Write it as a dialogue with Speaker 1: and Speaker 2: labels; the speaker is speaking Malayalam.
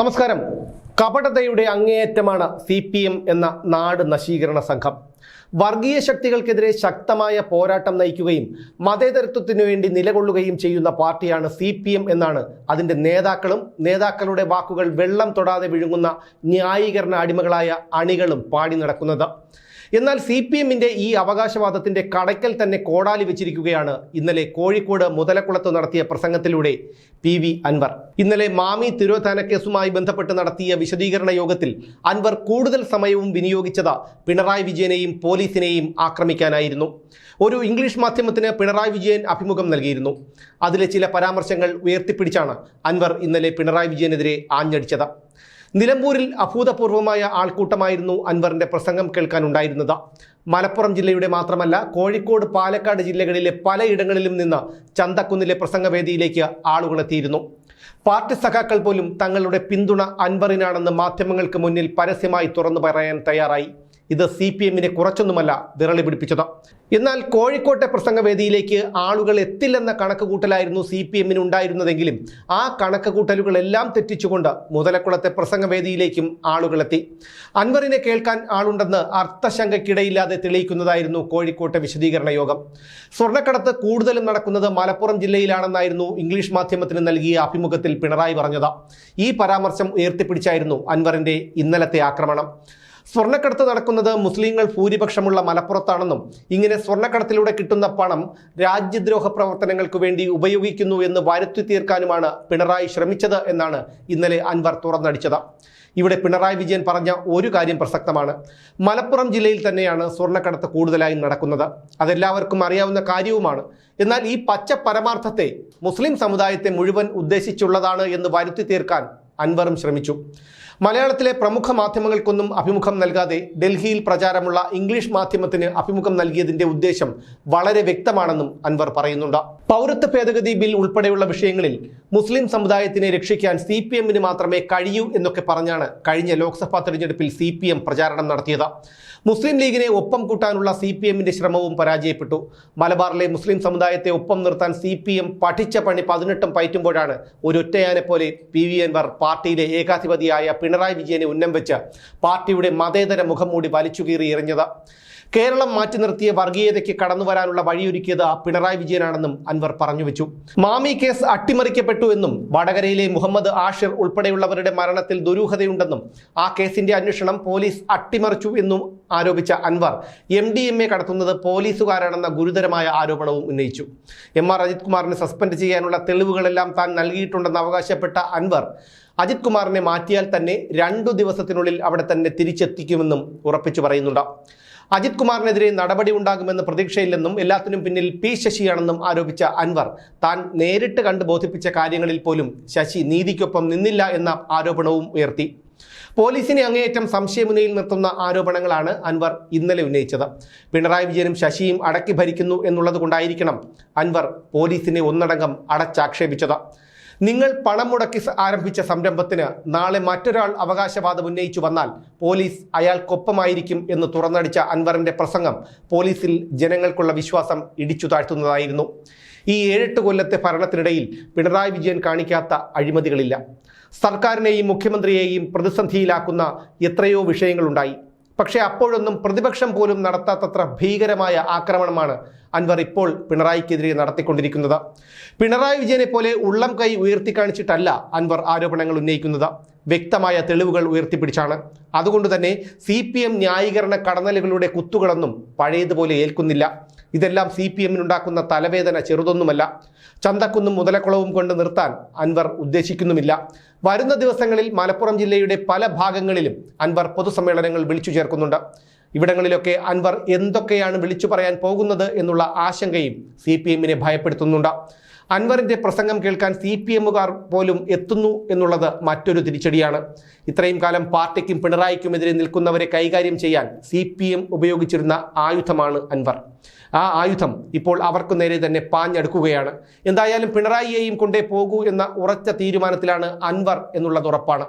Speaker 1: നമസ്കാരം. കപടതയുടെ അങ്ങേയറ്റമാണ് സി പി എം എന്ന നാട് നശീകരണ സംഘം. വർഗീയ ശക്തികൾക്കെതിരെ ശക്തമായ പോരാട്ടം നയിക്കുകയും മതേതരത്വത്തിനു വേണ്ടി നിലകൊള്ളുകയും ചെയ്യുന്ന പാർട്ടിയാണ് സി പി എം എന്നാണ് അതിന്റെ നേതാക്കളും നേതാക്കളുടെ വാക്കുകൾ വെള്ളം തൊടാതെ വിഴുങ്ങുന്ന ന്യായീകരണ അടിമകളായ അണികളും പാടി നടക്കുന്നത്. എന്നാൽ സി പി എമ്മിന്റെ ഈ അവകാശവാദത്തിന്റെ കടയ്ക്കൽ തന്നെ കോടാലി വെച്ചിരിക്കുകയാണ് ഇന്നലെ കോഴിക്കോട് മുതലക്കുളത്ത് നടത്തിയ പ്രസംഗത്തിലൂടെ പി വി അൻവർ. ഇന്നലെ മാമി തിരോധാന കേസുമായി ബന്ധപ്പെട്ട് നടത്തിയ വിശദീകരണ യോഗത്തിൽ അൻവർ കൂടുതൽ സമയവും വിനിയോഗിച്ചത് പിണറായി വിജയനെയും പോലീസിനെയും ആക്രമിക്കാനായിരുന്നു. ഒരു ഇംഗ്ലീഷ് മാധ്യമത്തിന് പിണറായി വിജയൻ അഭിമുഖം നൽകിയിരുന്നു. അതിലെ ചില പരാമർശങ്ങൾ ഉയർത്തിപ്പിടിച്ചാണ് അൻവർ ഇന്നലെ പിണറായി വിജയനെതിരെ ആഞ്ഞടിച്ചത്. നിലമ്പൂരിൽ അഭൂതപൂർവമായ ആൾക്കൂട്ടമായിരുന്നു അൻവറിന്റെ പ്രസംഗം കേൾക്കാനുണ്ടായിരുന്നത്. മലപ്പുറം ജില്ലയുടെ മാത്രമല്ല കോഴിക്കോട് പാലക്കാട് ജില്ലകളിലെ പലയിടങ്ങളിലും നിന്ന് ചന്തക്കുന്നിലെ പ്രസംഗവേദിയിലേക്ക് ആളുകളെത്തിയിരുന്നു പാർട്ടി സഖാക്കൾ പോലും തങ്ങളുടെ പിന്തുണ അൻവറിനാണെന്ന് മാധ്യമങ്ങൾക്ക് മുന്നിൽ പരസ്യമായി തുറന്നു പറയാൻ തയ്യാറായി. ഇത് സി പി എമ്മിനെ കുറച്ചൊന്നുമല്ല വിരളി പിടിപ്പിച്ചത്. എന്നാൽ കോഴിക്കോട്ടെ പ്രസംഗവേദിയിലേക്ക് ആളുകൾ എത്തില്ലെന്ന കണക്കുകൂട്ടലായിരുന്നു സി പി എമ്മിന് ഉണ്ടായിരുന്നതെങ്കിലും ആ കണക്കുകൂട്ടലുകളെല്ലാം തെറ്റിച്ചുകൊണ്ട് മുതലക്കുളത്തെ പ്രസംഗവേദിയിലേക്കും ആളുകളെത്തി അൻവറിനെ കേൾക്കാൻ ആളുണ്ടെന്ന് അർത്ഥശങ്കയ്ക്കിടയില്ലാതെ തെളിയിക്കുന്നതായിരുന്നു കോഴിക്കോട്ടെ വിശദീകരണ യോഗം. സ്വർണക്കടത്ത് കൂടുതലും നടക്കുന്നത് മലപ്പുറം ജില്ലയിലാണെന്നായിരുന്നു ഇംഗ്ലീഷ് മാധ്യമത്തിന് നൽകിയ അഭിമുഖത്തിൽ പിണറായി പറഞ്ഞത്. ഈ പരാമർശം ഉയർത്തിപ്പിടിച്ചായിരുന്നു അൻവറിന്റെ ഇന്നലത്തെ ആക്രമണം. സ്വർണക്കടത്ത് നടക്കുന്നത് മുസ്ലിങ്ങൾ ഭൂരിപക്ഷമുള്ള മലപ്പുറത്താണെന്നും ഇങ്ങനെ സ്വർണക്കടത്തിലൂടെ കിട്ടുന്ന പണം രാജ്യദ്രോഹ പ്രവർത്തനങ്ങൾക്ക് വേണ്ടി ഉപയോഗിക്കുന്നു എന്ന് വരുത്തി തീർക്കാനുമാണ് പിണറായി ശ്രമിച്ചത് എന്നാണ് ഇന്നലെ അൻവർ തുറന്നടിച്ചത്. ഇവിടെ പിണറായി വിജയൻ പറഞ്ഞ ഒരു കാര്യം പ്രസക്തമാണ്. മലപ്പുറം ജില്ലയിൽ തന്നെയാണ് സ്വർണക്കടത്ത് കൂടുതലായി നടക്കുന്നത്. അതെല്ലാവർക്കും അറിയാവുന്ന കാര്യവുമാണ്. എന്നാൽ ഈ പച്ച പരമാർത്ഥത്തെ മുസ്ലിം സമുദായത്തെ മുഴുവൻ ഉദ്ദേശിച്ചുള്ളതാണ് എന്ന് വരുത്തി തീർക്കാൻ അൻവറും ശ്രമിച്ചു. മലയാളത്തിലെ പ്രമുഖ മാധ്യമങ്ങൾക്കൊന്നും അഭിമുഖം നൽകാതെ ഡൽഹിയിൽ പ്രചാരമുള്ള ഇംഗ്ലീഷ് മാധ്യമത്തിന് അഭിമുഖം നൽകിയതിന്റെ ഉദ്ദേശം വളരെ വ്യക്തമാണെന്നും അൻവർ പറയുന്നുണ്ട്. പൗരത്വ ഭേദഗതി ബിൽ ഉൾപ്പെടെയുള്ള വിഷയങ്ങളിൽ മുസ്ലിം സമുദായത്തിനെ രക്ഷിക്കാൻ സി പി എമ്മിന് മാത്രമേ കഴിയൂ എന്നൊക്കെ പറഞ്ഞാണ് കഴിഞ്ഞ ലോക്സഭാ തെരഞ്ഞെടുപ്പിൽ സി പി എം പ്രചാരണം നടത്തിയത്. മുസ്ലിം ലീഗിനെ ഒപ്പം കൂട്ടാനുള്ള സി പി എമ്മിന്റെ ശ്രമവും പരാജയപ്പെട്ടു. മലബാറിലെ മുസ്ലിം സമുദായത്തെ ഒപ്പം നിർത്താൻ സി പി എം പഠിച്ച പണി പതിനെട്ടും പയറ്റുമ്പോഴാണ് ഒരു ഒറ്റയാനെ പോലെ പി വി എൻവർ പാർട്ടിയിലെ ഏകാധിപതിയായ പിണറായി വിജയനെ ഉന്നം വെച്ച് പാർട്ടിയുടെ മതേതര മുഖം മുഖംമൂടി വലിച്ചുകീറി എറിഞ്ഞത്. കേരളം മാറ്റി നിർത്തിയ വർഗീയതയ്ക്ക് കടന്നു വരാനുള്ള വഴിയൊരുക്കിയത് പിണറായി വിജയനാണെന്നും അൻവർ പറഞ്ഞു വെച്ചു. മാമി കേസ് അട്ടിമറിക്കപ്പെട്ടു എന്നും വടകരയിലെ മുഹമ്മദ് ആഷിർ ഉൾപ്പെടെയുള്ളവരുടെ മരണത്തിൽ ദുരൂഹതയുണ്ടെന്നും ആ കേസിന്റെ അന്വേഷണം പോലീസ് അട്ടിമറിച്ചു എന്നും ആരോപിച്ച Anvar M D M A കടത്തുന്നത് പോലീസുകാരാണെന്ന ഗുരുതരമായ ആരോപണവും ഉന്നയിച്ചു. എം ആർ അജിത് കുമാറിനെ സസ്പെൻഡ് ചെയ്യാനുള്ള തെളിവുകളെല്ലാം താൻ നൽകിയിട്ടുണ്ടെന്ന് അവകാശപ്പെട്ട അൻവർ അജിത് കുമാറിനെ മാറ്റിയാൽ തന്നെ രണ്ടു ദിവസത്തിനുള്ളിൽ അവിടെ തന്നെ തിരിച്ചെത്തിക്കുമെന്നും ഉറപ്പിച്ചു പറയുന്നുണ്ട്. അജിത് കുമാറിനെതിരെ നടപടി ഉണ്ടാകുമെന്ന് പ്രതീക്ഷയില്ലെന്നും എല്ലാത്തിനും പിന്നിൽ പി ശശിയാണെന്നും ആരോപിച്ച അൻവർ. താൻ നേരിട്ട് കണ്ട് ബോധിപ്പിച്ച കാര്യങ്ങളിൽ പോലും ശശി നീതിക്കൊപ്പം നിന്നില്ല എന്ന ആരോപണവും ഉയർത്തി. പോലീസിനെ അങ്ങേയറ്റം സംശയമുനയിൽ നിർത്തുന്ന ആരോപണങ്ങളാണ് അൻവർ ഇന്നലെ ഉന്നയിച്ചത്. പിണറായി വിജയനും ശശിയും അടക്കി ഭരിക്കുന്നു എന്നുള്ളത് കൊണ്ടായിരിക്കണം അൻവർ പോലീസിനെ ഒന്നടങ്കം അടച്ചാക്ഷേപിച്ചത്. നിങ്ങൾ പണം മുടക്കി ആരംഭിച്ച സംരംഭത്തിന് നാളെ മറ്റൊരാൾ അവകാശവാദം ഉന്നയിച്ചു വന്നാൽ പോലീസ് അയാൾക്കൊപ്പമായിരിക്കും എന്ന് തുറന്നടിച്ച അൻവറിന്റെ പ്രസംഗം പോലീസിൽ ജനങ്ങൾക്കുള്ള വിശ്വാസം ഇടിച്ചു താഴ്ത്തുന്നതായിരുന്നു. ഈ ഏഴെട്ട് കൊല്ലത്തെ ഭരണത്തിനിടയിൽ പിണറായി വിജയൻ കാണിക്കാത്ത അഴിമതികളില്ല. സർക്കാരിനെയും മുഖ്യമന്ത്രിയെയും പ്രതിസന്ധിയിലാക്കുന്ന എത്രയോ വിഷയങ്ങളുണ്ടായി. പക്ഷേ അപ്പോഴൊന്നും പ്രതിപക്ഷം പോലും നടത്താത്തത്ര ഭീകരമായ ആക്രമണമാണ് അൻവർ ഇപ്പോൾ പിണറായിക്കെതിരെ നടത്തിക്കൊണ്ടിരിക്കുന്നത്. പിണറായി വിജയനെ പോലെ ഉള്ളം കൈ ഉയർത്തി ഉയർത്തിക്കാണിച്ചിട്ടല്ല അൻവർ ആരോപണങ്ങൾ ഉന്നയിക്കുന്നത്. വ്യക്തമായ തെളിവുകൾ ഉയർത്തിപ്പിടിച്ചാണ്. അതുകൊണ്ട് തന്നെ സി പി എം ന്യായീകരണ കടന്നലുകളുടെ കുത്തുകളൊന്നും പഴയതുപോലെ ഏൽക്കുന്നില്ല. ഇതെല്ലാം സി പി എമ്മിനുണ്ടാക്കുന്ന തലവേദന ചെറുതൊന്നുമല്ല. ചന്തക്കുന്നും മുതലക്കുളവും കൊണ്ട് നിർത്താൻ അൻവർ ഉദ്ദേശിക്കുന്നുമില്ല. വരുന്ന ദിവസങ്ങളിൽ മലപ്പുറം ജില്ലയുടെ പല ഭാഗങ്ങളിലും അൻവർ പൊതുസമ്മേളനങ്ങൾ വിളിച്ചു ചേർക്കുന്നുണ്ട്. ഇവിടങ്ങളിലൊക്കെ അൻവർ എന്തൊക്കെയാണ് വിളിച്ചു പറയാൻ പോകുന്നത് എന്നുള്ള ആശങ്കയും സി ഭയപ്പെടുത്തുന്നുണ്ട്. അൻവറിന്റെ പ്രസംഗം കേൾക്കാൻ സി പി എമ്മുകാർ പോലും എത്തുന്നു എന്നുള്ളത് മറ്റൊരു തിരിച്ചടിയാണ്. ഇത്രയും കാലം പാർട്ടിക്കും പിണറായിക്കുമെതിരെ നിൽക്കുന്നവരെ കൈകാര്യം ചെയ്യാൻ സി പി എം ഉപയോഗിച്ചിരുന്ന ആയുധമാണ് അൻവർ. ആ ആയുധം ഇപ്പോൾ അവർക്ക് നേരെ തന്നെ പാഞ്ഞെടുക്കുകയാണ്. എന്തായാലും പിണറായിയെയും കൊണ്ടേ പോകൂ എന്ന ഉറച്ച തീരുമാനത്തിലാണ് അൻവർ എന്നുള്ളത് ഉറപ്പാണ്.